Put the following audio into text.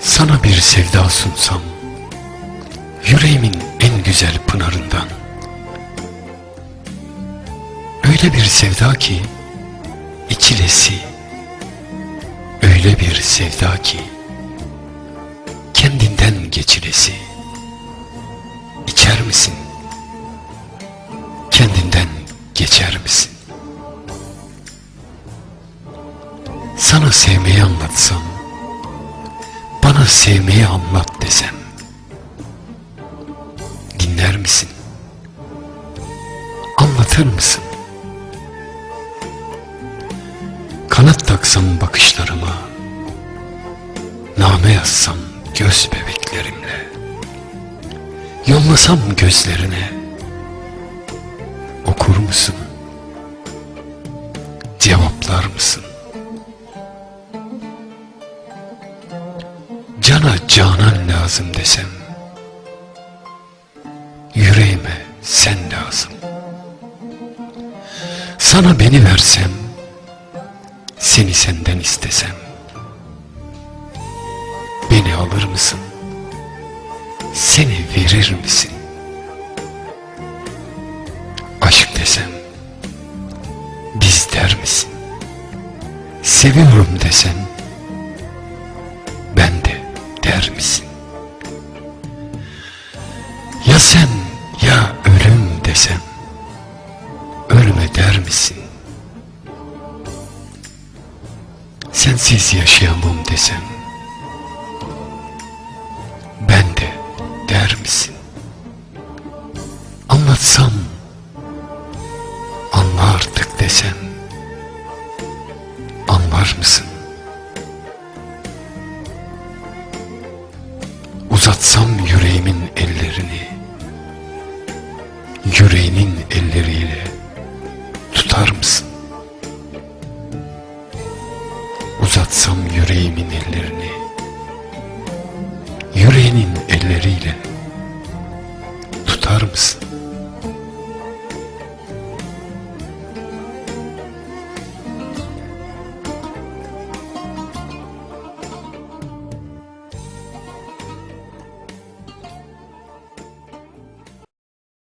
Sana bir sevda sunsam Yüreğimin en güzel pınarından Öyle bir sevda ki içilesi Öyle bir sevda ki Kendinden geçilesi İçer misin? Kendinden geçer misin? Sana sevmeyi anlatsam bana sevmeyi anlat desem Dinler misin? Anlatır mısın? Kanat taksam bakışlarıma Name yazsam göz bebeklerimle Yollasam gözlerine Okur musun? Cevaplar mısın? Cana canan lazım desem Yüreğime sen lazım Sana beni versem Seni senden istesem Beni alır mısın? Seni verir misin? Aşk desem Biz der misin? Seviyorum desem der misin? Ya sen ya ölüm desem Ölme der misin? Sensiz yaşayamam desem Ben de der misin? Anlatsam Anla artık desem Anlar mısın? Uzatsam yüreğimin ellerini Yüreğinin elleriyle tutar mısın? Uzatsam yüreğimin ellerini Yüreğinin elleriyle tutar mısın?